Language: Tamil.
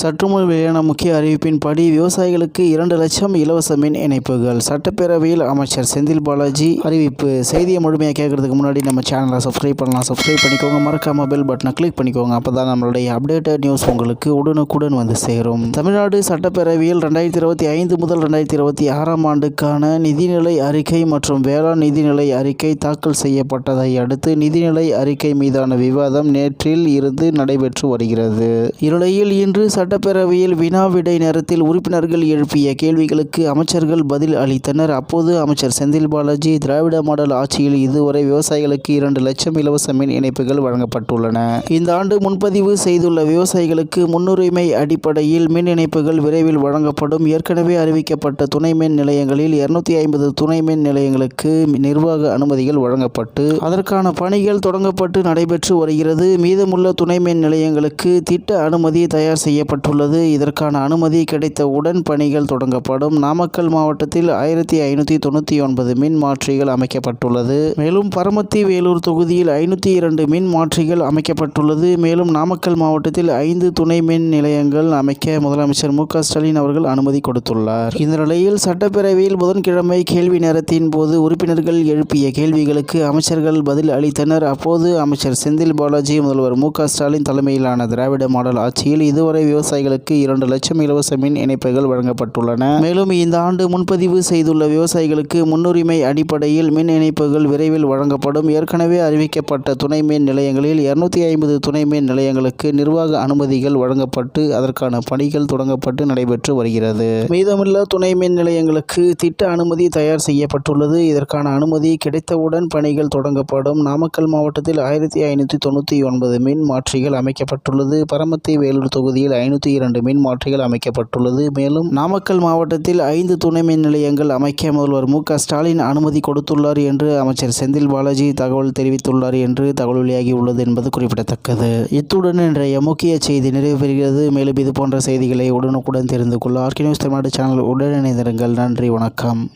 சற்றுமுன் வெளியான முக்கிய அறிவிப்பின்படி விவசாயிகளுக்கு இரண்டு லட்சம் இலவச மின் இணைப்புகள். சட்டப்பேரவையில் அமைச்சர் செந்தில் பாலாஜி அறிவிப்பு. செய்தியை முழுமையாக கேட்கறதுக்கு முன்னாடி நம்ம சேனலை சப்ஸ்கிரைப் பண்ணலாம். சப்ஸ்கிரைப் பண்ணிக்கோங்க. மறக்காம பெல் பட்டனை கிளிக் பண்ணிக்கோங்க. அப்போ தான் நம்மளுடைய அப்டேட்டட் நியூஸ் உங்களுக்கு உடனுக்குடன் வந்து சேரும். தமிழ்நாடு சட்டப்பேரவையில் ரெண்டாயிரத்தி இருபத்தி ஐந்து முதல் ரெண்டாயிரத்தி இருபத்தி ஆறாம் ஆண்டுக்கான நிதிநிலை அறிக்கை மற்றும் வேளாண் நிதிநிலை அறிக்கை தாக்கல் செய்யப்பட்டதை அடுத்து நிதிநிலை அறிக்கை மீதான விவாதம் நேற்றில் இருந்து நடைபெற்று வருகிறது. இந்நிலையில் இன்று சட்டப்பேரவையில் வினா விடை நேரத்தில் உறுப்பினர்கள் எழுப்பிய கேள்விகளுக்கு அமைச்சர்கள் பதில் அளித்தனர். அப்போது அமைச்சர் செந்தில் பாலாஜி திராவிட மாடல் ஆட்சியில் இதுவரை விவசாயிகளுக்கு இரண்டு லட்சம் இலவச மின் இணைப்புகள் வழங்கப்பட்டுள்ளன. இந்த ஆண்டு முன்பதிவு செய்துள்ள விவசாயிகளுக்கு முன்னுரிமை அடிப்படையில் மின் இணைப்புகள் விரைவில் வழங்கப்படும். ஏற்கனவே அறிவிக்கப்பட்ட துணை மின் நிலையங்களில் இருநூத்தி ஐம்பது துணை மின் நிலையங்களுக்கு நிர்வாக அனுமதிகள் வழங்கப்பட்டு அதற்கான பணிகள் தொடங்கப்பட்டு நடைபெற்று வருகிறது. மீதமுள்ள துணை மின் நிலையங்களுக்கு திட்ட அனுமதி தயார் வழங்கப்பட்டுள்ளது இதற்கான அனுமதி கிடைத்தவுடன் பணிகள் தொடங்கப்படும். நாமக்கல் மாவட்டத்தில் ஆயிரத்தி ஐநூற்றி தொண்ணூற்றி ஒன்பது மின் மாற்றிகள் அமைக்கப்பட்டுள்ளது. மேலும் பரமத்தி வேலூர் தொகுதியில் ஐநூற்றி இரண்டு மின் மாற்றிகள் அமைக்கப்பட்டுள்ளது. மேலும் நாமக்கல் மாவட்டத்தில் ஐந்து துணை மின் நிலையங்கள் அமைக்க முதலமைச்சர் மு ஸ்டாலின் அவர்கள் அனுமதி கொடுத்துள்ளார். இந்த நிலையில் சட்டப்பேரவையில் புதன்கிழமை கேள்வி நேரத்தின் போது உறுப்பினர்கள் எழுப்பிய கேள்விகளுக்கு அமைச்சர்கள் பதில் அளித்தனர். அப்போது அமைச்சர் செந்தில் பாலாஜி முதல்வர் மு க ஸ்டாலின் தலைமையிலான திராவிட மாடல் ஆட்சியில் இதுவரை விவசாயிகளுக்கு இரண்டு லட்சம் இலவச மின் இணைப்புகள் வழங்கப்பட்டுள்ளன. மேலும் இந்த ஆண்டு முன்பதிவு செய்துள்ள விவசாயிகளுக்கு முன்னுரிமை அடிப்படையில் மின் இணைப்புகள் விரைவில் வழங்கப்படும். ஏற்கனவே அறிவிக்கப்பட்ட துணை மின் நிலையங்களில் இருநூத்தி ஐம்பது துணை மின் நிலையங்களுக்கு நிர்வாக அனுமதிகள் வழங்கப்பட்டு அதற்கான பணிகள் தொடங்கப்பட்டு நடைபெற்று வருகிறது. மீதமுள்ள துணை மின் நிலையங்களுக்கு திட்ட அனுமதி தயார் செய்யப்பட்டுள்ளது. இதற்கான அனுமதி கிடைத்தவுடன் பணிகள் தொடங்கப்படும். நாமக்கல் மாவட்டத்தில் ஆயிரத்தி ஐநூற்றி தொண்ணூற்றி ஒன்பது மின் மாற்றிகள் அமைக்கப்பட்டுள்ளது. பரமத்தி வேலூர் தொகுதியில் ஐநூற்றி இரண்டு மின் மாற்றிகள் அமைக்கப்பட்டுள்ளது. மேலும் நாமக்கல் மாவட்டத்தில் ஐந்து துணை மின் நிலையங்கள் அமைக்க முதல்வர் மு க ஸ்டாலின் அனுமதி கொடுத்துள்ளார் என்று அமைச்சர் செந்தில் பாலாஜி தகவல் தெரிவித்துள்ளார் என்று தகவல் வெளியாகியுள்ளது என்பது குறிப்பிடத்தக்கது. இத்துடன் இன்றைய முக்கிய செய்தி நிறைவு பெறுகிறது மேலும் இது போன்ற செய்திகளை உடனுக்குடன் தெரிந்து கொள்ள ஆர்கே நியூஸ் தமிழ்நாடு சேனல் உடனிணைந்திருங்கள் நன்றி வணக்கம்.